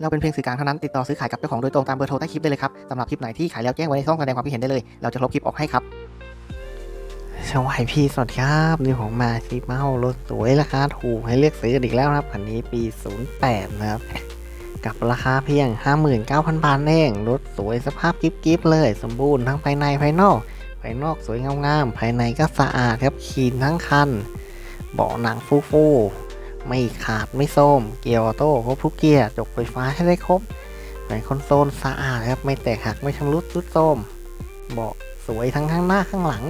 เราเป็นเพียงสื่อกลางเท่านั้นติดต่อซื้อขายกับเจ้าของโดยตรงตามเบอร์โทรใต้คลิปได้เลยครับสำหรับคลิปไหนที่ขายแล้วแจ้งไว้ในช่องแสดงความคิดเห็นได้เลย เราจะลบคลิปออกให้ครับสวัสดีพี่สวัสดีครับนี่ผมมาชิปเมารถสวยราคาถูกให้เลือกซื้อกันอีกแล้วครับคันนี้ปี 08 นะครับ กับราคาเพียง 59,000 บาทเองรถสวยสภาพกิ๊บๆเลย สมบูรณ์ทั้งภายในภายนอก ภายนอกสวยงามๆภายในก็สะอาดครับคีนทั้งคันเบาะหนังฟูๆ ไม่ขาดไม่ส้ม เกียร์ออโต้ครบทุกเกียร์จกไฟฟ้าให้ได้ครบแผงคอนโซลสะอาดครับ ไม่แตกหักไม่ชำรุดรุดโทรมเบาะสวยทั้งข้างหน้าข้างหลัง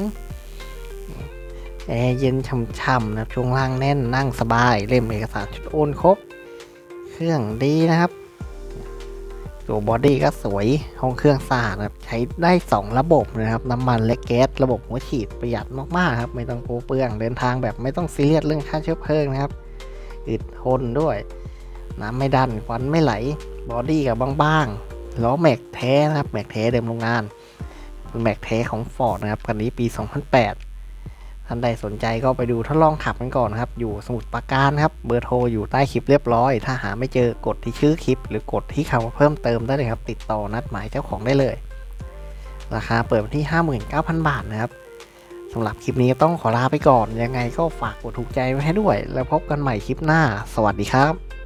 แอร์เย็นช่ำๆนะครับช่วงล่างแน่นนั่งสบาย เล่มเอกสารชุดโอนครบ เครื่องดีนะครับ ตัวบอดี้ก็สวย ห้องเครื่องสะอาดครับ ใช้ได้ 2 ระบบนะครับ น้ำมันและแก๊ส ระบบหัวฉีดประหยัดมากๆครับ ไม่ต้องโปเปลือง เดินทางแบบไม่ต้องซีเรียสเรื่องค่าเชื้อเพลิงนะครับ อึดทนด้วย น้ำไม่ดันควันไม่ไหล บอดี้กับบางๆล้อแม็กแท้นะครับ แม็กแท้เดิมโรงงานเป็นแม็กแท้ของฟอร์ดนะครับคันนี้ปี 2008 ท่านใดสนใจก็ไปดูทดลองขับกันก่อนนะครับ อยู่สมุดปราการครับ เบอร์โทรอยู่ใต้คลิปเรียบร้อย ถ้าหาไม่เจอกดที่ชื่อคลิป หรือกดที่คำว่าเพิ่มเติมได้เลยครับ ติดต่อนัดหมายเจ้าของได้เลย ราคาเปิดที่ 59,000 บาทนะครับ สำหรับคลิปนี้ต้องขอลาไปก่อน ยังไงก็ฝากกดถูกใจไว้ให้ด้วย แล้วพบกันใหม่คลิปหน้า สวัสดีครับ